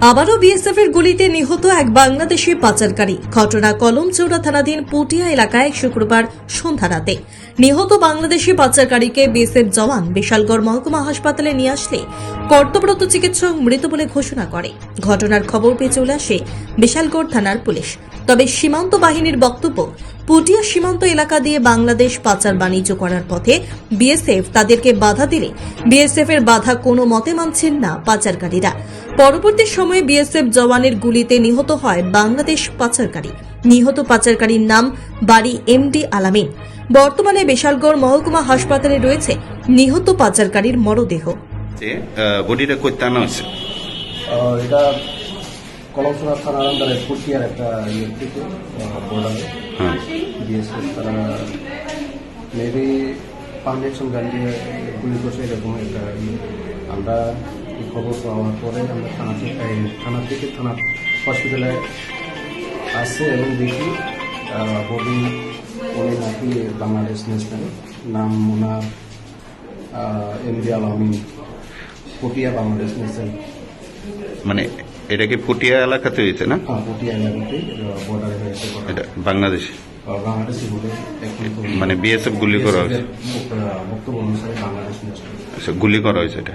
আবারও বিএসএফ এর গুলিতে নিহত এক বাংলাদেশি পাচারকারী। ঘটনা কলমচৌড়া থানাধীন পুটিয়া এলাকায় শুক্রবার সন্ধ্যা রাতে। নিহত বাংলাদেশি পাচারকারীকে বিএসএফ জওয়ান বিশালগড় মহকুমা হাসপাতালে নিয়ে আসলে কর্তব্যরত চিকিৎসক মৃত বলে ঘোষণা করে। ঘটনার খবর পেয়ে চলে আসে বিশালগড় থানার পুলিশ। তবে সীমান্ত বাহিনীর বক্তব্য, পুটিয়া সীমান্ত এলাকা দিয়ে বাংলাদেশ পাচার বাণিজ্য করার পথে বিএসএফ তাদেরকে বাধা দিলে বিএসএফ এর বাধা কোনো মতে মানছেন না পাচারকারীরা। পরবর্তী সময়ে বিএসএফ জওয়ানের গুলিতে নিহত হয় বাংলাদেশ পাচারকারী। নিহত পাচারকারীর নাম বাড়ি এমডি আলামিন। বর্তমানে বিশালগড় মহকুমা হাসপাতালে রয়েছে নিহত পাচারকারীর মরদেহ। বডিটা করতে আনা হয়েছে? এটা কলমসোনা থানার আন্ডারে পুটিয়ার একটা ইয়ে থেকে বর্ডারে। হ্যাঁ। বিএসএফ তারা মেবি পান্ডেকশন গান দিয়ে গুলি করছে এরকম একটা ইয়ে। আমরা খবর পাওয়ার পরে আমরা থানা থেকে থানা থেকে থানা হসপিটালে আসছে এবং দেখি বডি উনি নাকি বাংলাদেশ ন্যাশনাল নাম ওনার এম ডি আলমিন পটিয়া বাংলাদেশ ন্যাশনাল মানে এটা কি পুটিয়া এলাকাতে হয়েছে না? হ্যাঁ পটিয়া এলাকাতেই বর্ডারে হয়েছে। এটা বাংলাদেশে? মানে বিএসএফ গুলি করা হয়েছে? আচ্ছা গুলি করা হয়েছে এটা?